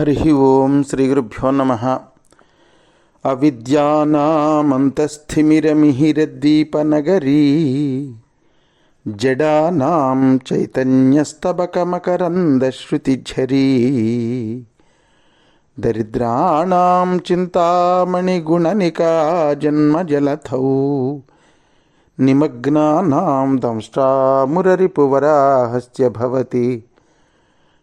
हरि ओम श्री गुरुभ्यो नमः। अविद्यानामन्तस्थिमिरमिहिरद्दीपनगरी जडानां चैतन्यस्तबकमकरन्दश्रुतिझरी दरिद्राणां चिन्तामणिगुणनिका निमग्ना निमग्नानां दंष्टामुररिपुवराहस्य भवति।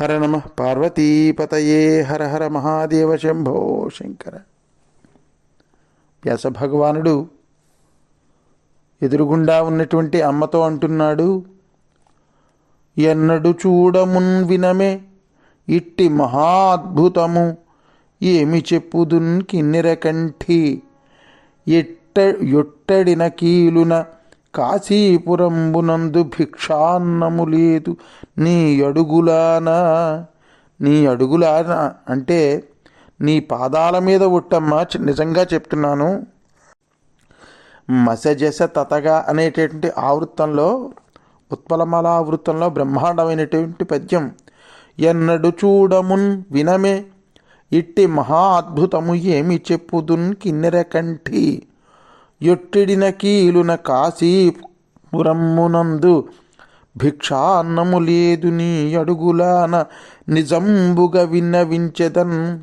హర నమ పార్వతీపతయే హర హర మహాదేవ శంభో శంకర. వ్యాస భగవానుడు ఎదురుగుండా ఉన్నటువంటి అమ్మతో అంటున్నాడు ఎన్నడు చూడమున్ వినమే ఇట్టి మహాద్భుతము. ఏమి చెప్పుదున్ కిన్నెర కంఠి? ఎట్ట ఎట్టడిన కీలున కాశీపురంబునందు భిక్షాన్నము లేదు నీ అడుగులాన నీ అడుగులాన అంటే నీ పాదాల మీద ఉట్టమ్మా నిజంగా చెప్తున్నాను. మసజస తతగా అనేటటువంటి ఆవృత్తంలో ఉత్పలమాల ఆవృత్తంలో బ్రహ్మాండమైనటువంటి పద్యం. ఎన్నడు చూడమున్ వినమే ఇట్టి మహా అద్భుతము ఏమి చెప్పుదున్ కిన్నెర కంఠి. ఎట్టిడిన కీలున కాశీపురమ్మునందు భిక్షాన్నము లేదు నీ అడుగులాన నిజంబుగా విన్నవించెదన్.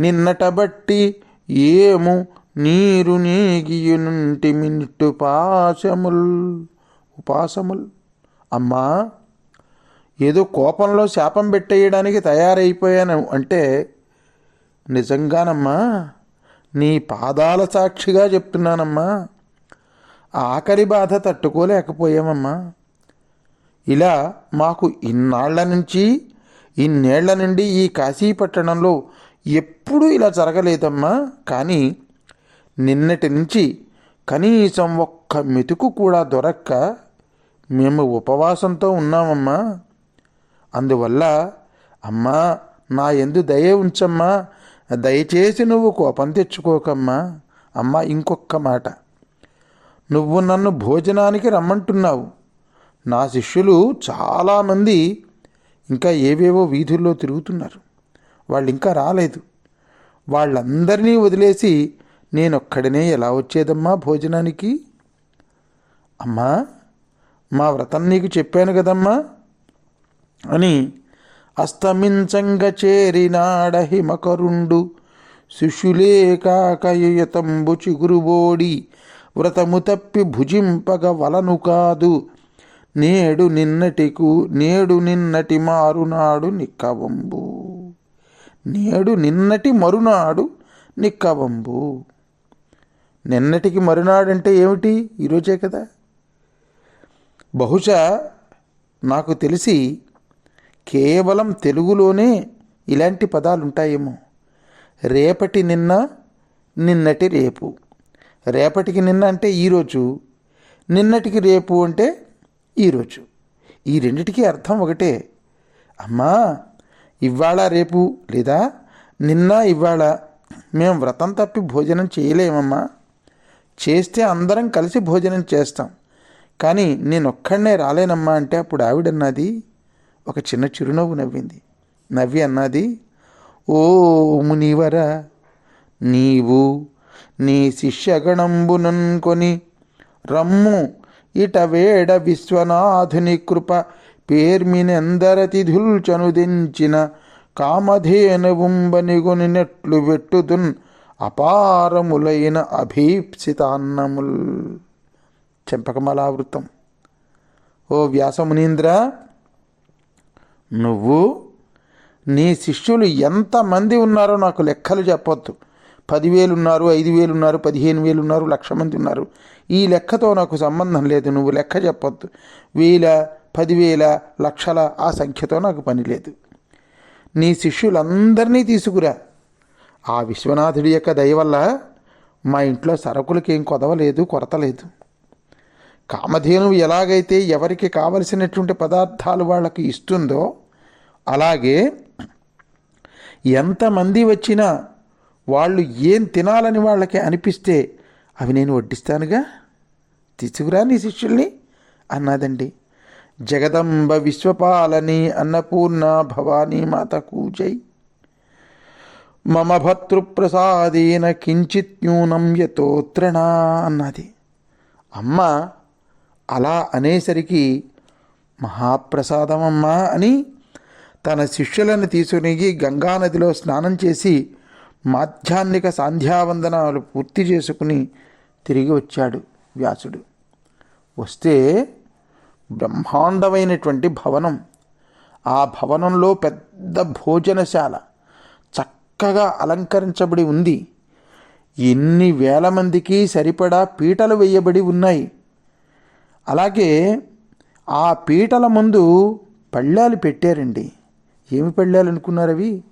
నిన్నటబట్టి ఏము నీరు నీగియునుంటి మిట్టు పాశముల్. ఉపాసముల్ అమ్మా ఏదో కోపంలో శాపం పెట్టేయడానికి తయారైపోయాను అంటే నిజంగానమ్మా? నీ పాదాల సాక్షిగా చెప్తున్నానమ్మా. ఆఖరి బాధ తట్టుకోలేకపోయామమ్మా. ఇలా మాకు ఇన్నాళ్ళ నుంచి ఇన్నేళ్ళ నుండి ఈ కాశీపట్టణంలో ఎప్పుడూ ఇలా జరగలేదమ్మా. కానీ నిన్నటి నుంచి కనీసం ఒక్క మెతుకు కూడా దొరక్క మేము ఉపవాసంతో ఉన్నామమ్మా. అందువల్ల అమ్మా నా ఎందు దయ ఉంచమ్మా. దయచేసి నువ్వు కోపం తెచ్చుకోకమ్మా. అమ్మా ఇంకొక్క మాట. నువ్వు నన్ను భోజనానికి రమ్మంటున్నావు. నా శిష్యులు చాలామంది ఇంకా ఏవేవో వీధుల్లో తిరుగుతున్నారు. వాళ్ళు ఇంకా రాలేదు. వాళ్ళందరినీ వదిలేసి నేనొక్కడనే ఎలా వచ్చేదమ్మా భోజనానికి? అమ్మా మా వ్రతం నీకు చెప్పాను కదమ్మా అని అస్తమించంగ చేరినాడ హిమకరుండు శిష్యులే కాకయుతంబు చిగురుబోడి. వ్రతము తప్పి భుజింపగ వలను కాదు. నేడు నిన్నటికు నేడు నిన్నటి మారునాడు నిక్కవంబు. నేడు నిన్నటి మరునాడు నిక్కవంబు. నిన్నటికి మరునాడంటే ఏమిటి? ఈరోజే కదా. బహుశా నాకు తెలిసి కేవలం తెలుగులోనే ఇలాంటి పదాలు ఉంటాయేమో రేపటి నిన్న నిన్నటి రేపు. రేపటికి నిన్న అంటే ఈరోజు నిన్నటికి రేపు అంటే ఈరోజు ఈ రెండిటికీ అర్థం ఒకటే. అమ్మా ఇవాళ రేపు లేదా నిన్న ఇవాళ మేము వ్రతం తప్పి భోజనం చేయలేమమ్మా. చేస్తే అందరం కలిసి భోజనం చేస్తాం. కానీ నేను ఒక్కడనే రాలేనమ్మా అంటే అప్పుడు ఆవిడన్నది? ఒక చిన్న చిరునవ్వు నవ్వింది. నవ్వి అన్నది ఓ మునివర నీవు నీ శిష్యగణంబునన్కొని రమ్ము. ఇట వేడ విశ్వనాథుని కృప పేర్మినెందరతిథుల్చను దించిన కామధేనువుంబనిగొనినట్లు వెట్టుదున్ అపారములైన అభీప్సితాన్నముల్. చెంపకమలావృతం. ఓ వ్యాసమునీంద్ర నువ్వు నీ శిష్యులు ఎంతమంది ఉన్నారో నాకు లెక్కలు చెప్పొద్దు. పదివేలు ఉన్నారు ఐదు వేలు ఉన్నారు పదిహేను వేలు ఉన్నారు లక్ష మంది ఉన్నారు. ఈ లెక్కతో నాకు సంబంధం లేదు నువ్వు లెక్క చెప్పొద్దు. వేల పదివేల లక్షల ఆ సంఖ్యతో నాకు పని లేదు. నీ శిష్యులందరినీ తీసుకురా. ఆ విశ్వనాథుడి యొక్క దయ వల్ల మా ఇంట్లో సరుకులకేం ఏం కొదవలేదు కొరత లేదు. కామధేనువు ఎలాగైతే ఎవరికి కావలసినటువంటి పదార్థాలు వాళ్ళకి ఇస్తుందో అలాగే ఎంతమంది వచ్చినా వాళ్ళు ఏం తినాలని వాళ్ళకి అనిపిస్తే అవి నేను వడ్డిస్తానుగా? తీసుకురా నీ శిష్యుల్ని అన్నదండి. జగదంబ విశ్వపాలని అన్నపూర్ణ భవానీ మాత జై మమ భర్తృప్రసాదేన కించిత్ న్యూనం యతోత్రణ అన్నది. అమ్మ అలా అనేసరికి మహాప్రసాదమమ్మా అని తన శిష్యులను తీసుకుని గంగానదిలో స్నానం చేసి మాధ్యాహ్నిక సాంధ్యావందనాలు పూర్తి చేసుకుని తిరిగి వచ్చాడు వ్యాసుడు. వస్తే బ్రహ్మాండమైనటువంటి భవనం. ఆ భవనంలో పెద్ద భోజనశాల చక్కగా అలంకరించబడి ఉంది. ఎన్ని వేల మందికి సరిపడా పీటలు వేయబడి ఉన్నాయి. అలాగే ఆ పీటల ముందు పళ్ళాలు పెట్టారండి. ఏమి పళ్ళాలు అనుకున్నారు అవి?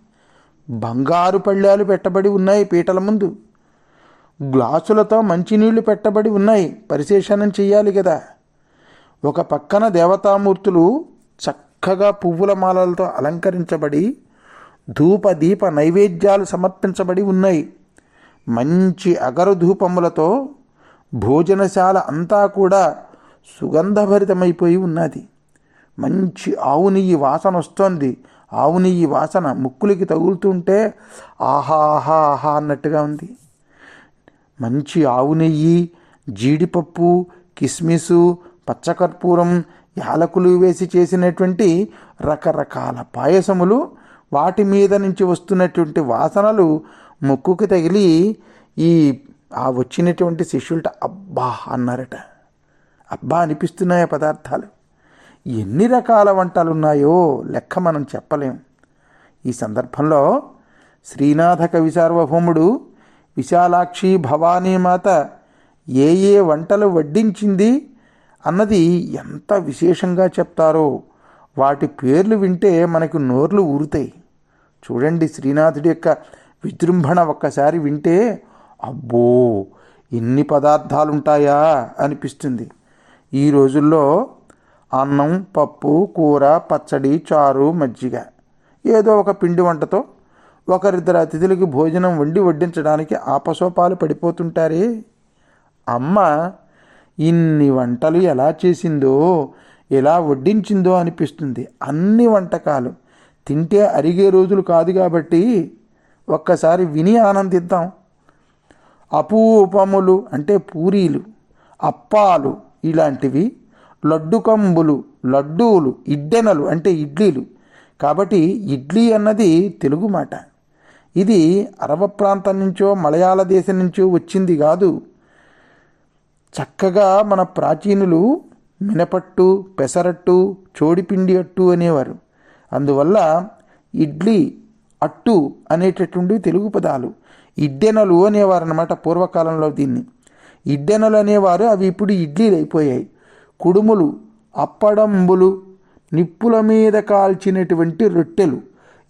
బంగారు పళ్ళాలు పెట్టబడి ఉన్నాయి పీటల ముందు. గ్లాసులతో మంచినీళ్ళు పెట్టబడి ఉన్నాయి పరిశేషణం చెయ్యాలి కదా ఒక పక్కన దేవతామూర్తులు చక్కగా పువ్వుల మాలలతో అలంకరించబడి ధూప దీప నైవేద్యాలు సమర్పించబడి ఉన్నాయి. మంచి అగరు ధూపములతో భోజనశాల అంతా కూడా సుగంధభరితమైపోయి ఉన్నది. మంచి ఆవు నెయ్యి వాసన వస్తోంది ఆవు నెయ్యి వాసన ముక్కులకి తగులుతుంటే ఆహా ఆహా ఆహా అన్నట్టుగా ఉంది. మంచి ఆవు నెయ్యి జీడిపప్పు కిస్మిసు పచ్చకర్పూరం యాలకులు వేసి చేసినటువంటి రకరకాల పాయసములు వాటి మీద నుంచి వస్తున్నటువంటి వాసనలు ముక్కుకి తగిలి ఈ ఆ వచ్చినటువంటి శిష్యులట అబ్బా అన్నారట. అబ్బా అనిపిస్తున్నాయి పదార్థాలు? ఎన్ని రకాల వంటలు ఉన్నాయో లెక్క మనం చెప్పలేం. ఈ సందర్భంలో శ్రీనాథ కవి సార్వభౌముడు విశాలాక్షి భవానీమాత ఏ ఏ వంటలు వడ్డించింది అన్నది ఎంత విశేషంగా చెప్తారో వాటి పేర్లు వింటే మనకు నోర్లు ఊరుతాయి. చూడండి శ్రీనాథుడి యొక్క విజృంభణ ఒక్కసారి వింటే అబ్బో ఎన్ని పదార్థాలుంటాయా అనిపిస్తుంది. ఈ రోజుల్లో అన్నం పప్పు కూర పచ్చడి చారు మజ్జిగ. ఏదో ఒక పిండి వంటతో ఒకరిద్దరు అతిథులకి భోజనం వండి వడ్డించడానికి ఆపసోపాలు పడిపోతుంటారే. అమ్మ ఇన్ని వంటలు ఎలా చేసిందో ఎలా వడ్డించిందో అనిపిస్తుంది. అన్ని వంటకాలు తింటే అరిగే రోజులు కాదు కాబట్టి ఒక్కసారి విని ఆనందిద్దాం. అపూపములు అంటే పూరీలు అప్పాలు ఇలాంటివి లడ్డు కంబులు లడ్డూలు ఇడ్డెనలు అంటే ఇడ్లీలు. కాబట్టి ఇడ్లీ అన్నది తెలుగు మాట. ఇది అరవ ప్రాంతం నుంచో మలయాళ దేశం నుంచో వచ్చింది కాదు. చక్కగా మన ప్రాచీనులు మినపట్టు పెసరట్టు చోడిపిండి అట్టు అనేవారు. అందువల్ల ఇడ్లీ అట్టు అనేటటువంటి తెలుగు పదాలు. ఇడ్డెనలు అనేవారు అనమాట పూర్వకాలంలో దీన్ని. ఇడ్డెనలు అనేవారు అవి ఇప్పుడు ఇడ్లీలు అయిపోయాయి. కుడుములు అప్పడంబులు నిప్పుల మీద కాల్చినటువంటి రొట్టెలు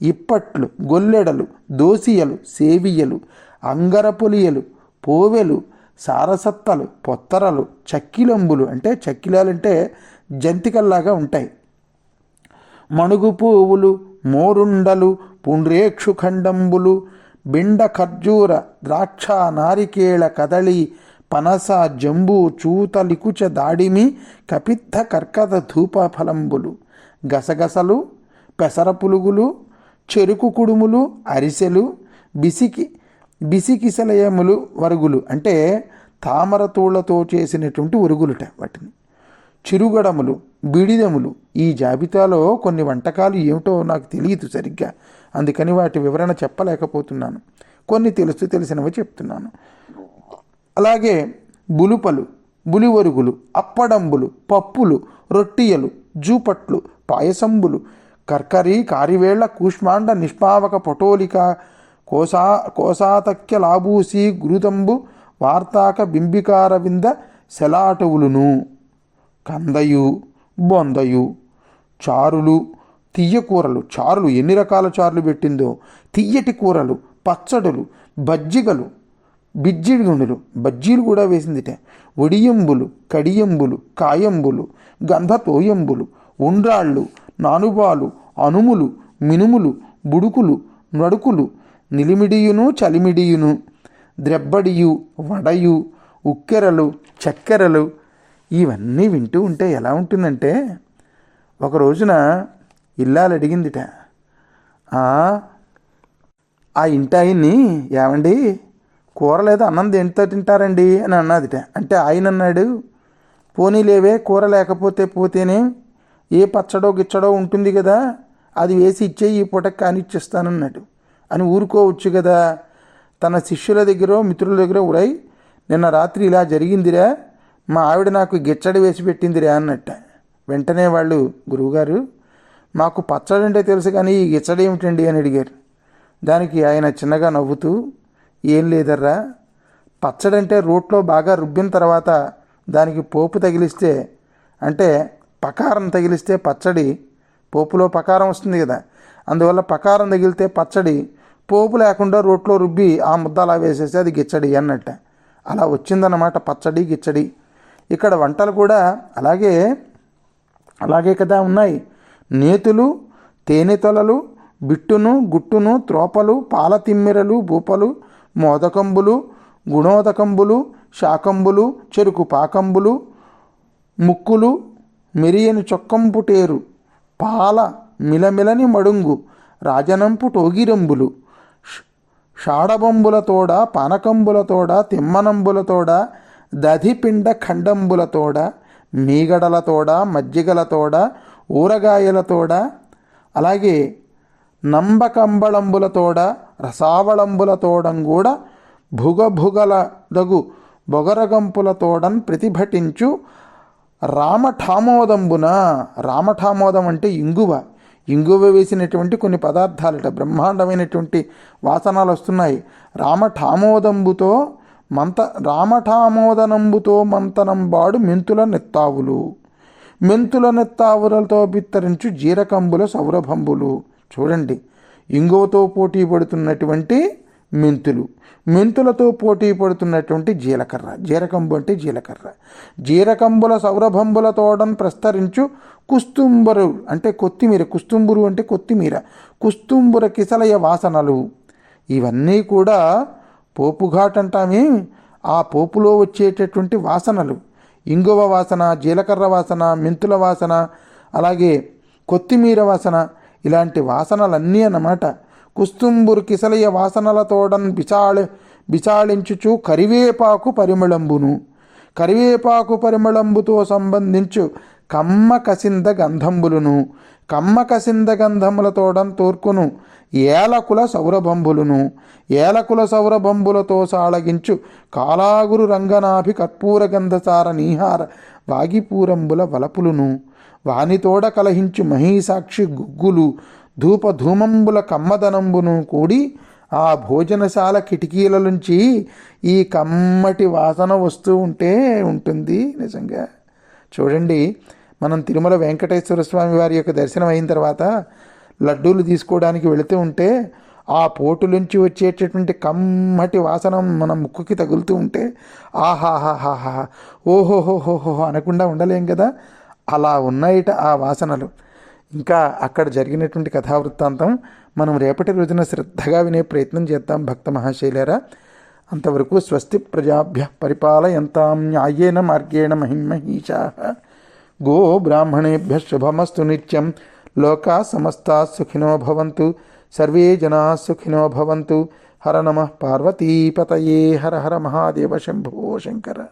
ఇప్పట్లు గొల్లెడలు దోసియలు సేవియలు అంగరపులియలు పోవెలు సారసత్తలు పొత్తరలు చక్కిలంబులు అంటే చక్కిలాలంటే జంతికల్లాగా ఉంటాయి. మణుగు పువ్వులు మోరుండలు పుండ్రేక్షు ఖండంబులు బిండ ఖర్జూర ద్రాక్ష నారికేళ కదళి పనస జంబు చూత లికుచ దాడిమి కపిత్త కర్కత ధూప ఫలంబులు గసగసలు పెసర పులుగులు చెరుకు కుడుములు అరిసెలు బిసికి బిసికిసలయములు వరుగులు అంటే తామర తూళ్ళతో చేసినటువంటి ఉరుగులుట వాటిని. చిరుగడములు బీడిదములు ఈ జాబితాలో కొన్ని వంటకాలు ఏమిటో నాకు తెలియదు సరిగ్గా. అందుకని వాటి వివరణ చెప్పలేకపోతున్నాను. కొన్ని తెలుసు తెలిసినవి చెప్తున్నాను. అలాగే బులుపలు బులివరుగులు అప్పడంబులు పప్పులు రొట్టియలు జూపట్లు పాయసంబులు కర్కరి కారివేళ్ళ కూష్మాండ నిష్పావక పటోలిక కోసా కోసాతక్య లాబూసి గురుతంబు వార్తాక బింబికార వింద శలాటవులును కందయు బొందయు చారులు తియ్య కూరలు. చారులు ఎన్ని రకాల చారులు పెట్టిందో? తియ్యటి కూరలు పచ్చడులు బజ్జిగలు బిజ్జిడి గుండెలు బజ్జీలు కూడా వేసిందిట. ఒడియంబులు కడియంబులు కాయంబులు గంధతోయంబులు ఉండ్రాళ్ళు నానుబాలు అనుములు మినుములు బుడుకులు నడుకులు నిలిమిడియును చలిమిడియును ద్రెబ్బడియు వడయు ఉక్కెరలు చక్కెరలు ఇవన్నీ వింటూ ఉంటే ఎలా ఉంటుందంటే ఒక రోజున ఇల్లాలు అడిగిందిట. "ఆ, ఇంటాయిని ఏమండి? కూర లేదా అన్నం దేనితో తింటారండి అని అన్నదిట. అంటే ఆయన అన్నాడు పోనీలేవే కూర లేకపోతే పోతేనే ఏ పచ్చడో గిచ్చడో ఉంటుంది కదా అది వేసి ఇచ్చేయి ఈ పూటకి కానిచ్చేస్తానన్నాడు. అని ఊరుకోవచ్చు కదా. తన శిష్యుల దగ్గర మిత్రుల దగ్గర ఉరై నిన్న రాత్రి ఇలా జరిగిందిరా మా ఆవిడ నాకు గిచ్చడి వేసి పెట్టిందిరా అన్నట్ట. వెంటనే వాళ్ళు గురువుగారు మాకు పచ్చడి అంటే తెలుసు కానీ ఈ గిచ్చడి ఏమిటండి అని అడిగారు. దానికి ఆయన చిన్నగా నవ్వుతూ ఏం లేదర్రా. పచ్చడంటే రోట్లో బాగా రుబ్బిన తర్వాత దానికి పోపు తగిలిస్తే అంటే పకారం తగిలిస్తే పచ్చడి పోపులో పకారం వస్తుంది కదా. అందువల్ల పకారం తగిలితే పచ్చడి పోపు లేకుండా రోట్లో రుబ్బి ఆ ముద్ద అలా వేసేసి అది గిచ్చడి అన్నట్ట. అలా వచ్చిందన్నమాట పచ్చడి గిచ్చడి. ఇక్కడ వంటలు కూడా అలాగే అలాగే కదా ఉన్నాయి. నేతులు తేనెతొలలు బిట్టును గుట్టును త్రోపలు పాల తిమ్మిరలు భూపలు మోదకంబులు గుణోదకంబులు శాకంబులు చెరుకు పాకంబులు ముక్కులు మెరియని చొక్కంపుటేరు పాల మిలమిలని మడుంగు రాజనంపు టోగిరంబులు ష్- షాడబంబులతోడ పానకంబులతోడ తిమ్మనంబులతోడ దధిపిండ ఖండంబులతోడ మీగడలతోడ మజ్జిగలతోడ ఊరగాయలతోడ అలాగే నంబకంబళంబులతోడ రసావళంబులతోడంగూడ కూడా బొగరగంపులతోడన్ ప్రతిభటించు రామఠామోదంబున. రామఠామోదం అంటే ఇంగువ. ఇంగువ వేసినటువంటి కొన్ని పదార్థాలట బ్రహ్మాండమైనటువంటి వాసనలు వస్తున్నాయి రామఠామోదంబుతో మంత రామఠామోదనంబుతో మంతనంబాడు మెంతుల నెత్తావులు. మెంతుల నెత్తావులతో బిత్తరించు జీరకంబుల సౌరభంబులు. చూడండి. ఇంగువతో పోటీ పడుతున్నటువంటి మెంతులు. మెంతులతో పోటీ పడుతున్నటువంటి జీలకర్ర. జీరకంబు అంటే జీలకర్ర. జీరకంబుల సౌరభంబులతోడన్ ప్రస్తరించు కుస్తుంబరు అంటే కొత్తిమీర. కుస్తుంబురు అంటే కొత్తిమీర. కుస్తుంబుర కిసలయ వాసనలు. ఇవన్నీ కూడా పోపు ఘాట్ అంటామే. ఆ పోపులో వచ్చేటటువంటి వాసనలు. ఇంగువ వాసన జీలకర్ర వాసన మెంతుల వాసన అలాగే కొత్తిమీర వాసన ఇలాంటి వాసనలన్నీ అన్నమాట. కుస్తుంబురు కిసలయ వాసనలతోడన్ బిచాళ బిచాళించుచు కరివేపాకు పరిమళంబును. కరివేపాకు పరిమళంబుతో సంబంధించు కమ్మ కసింద గంధంబులును. కమ్మ కసింద గంధములతోడన్ తోర్కును ఏలకుల సౌరభంబులును. ఏలకుల సౌరభంబులతో సాళగించు కాలాగురు రంగనాభి కర్పూర గంధసార నీహార వాగిపూరంబుల వలపులును. వానితోడ కలహించు మహీసాక్షి గుగ్గులు ధూపధూమంబుల కమ్మదనంబును కూడి ఆ భోజనశాల కిటికీల నుంచి ఈ కమ్మటి వాసన వస్తూ ఉంటే ఉంటుంది నిజంగా. చూడండి మనం తిరుమల వెంకటేశ్వర స్వామి వారి యొక్క దర్శనం అయిన తర్వాత లడ్డూలు తీసుకోవడానికి వెళుతూ ఉంటే ఆ పోటు నుంచి వచ్చేటటువంటి కమ్మటి వాసన మన ముక్కుకి తగులుతూ ఉంటే ఆహాహాహాహా ఓహోహోహోహో అనకుండా ఉండలేం కదా. అలా ఉన్నాయిట ఆ వాసనలు. ఇంకా అక్కడ జరిగినటువంటి కథావృత్తాంతం మనం రేపటి రోజున శ్రద్ధగా వినే ప్రయత్నం చేద్దాం భక్త మహాశైలేరా. అంతవరకు స్వస్తి ప్రజాభ్య పరిపాలయంతాం న్యాయేన మార్గేణ మహిమహీషా. గో బ్రాహ్మణేభ్య శుభమస్తు నిత్యం. లోకా సమస్త సుఖినో భవంతు. సర్వే జనా సుఖినో భవంతు. హర నమ పార్వతీపతయే. హర హర మహాదేవ శంభో శంకర.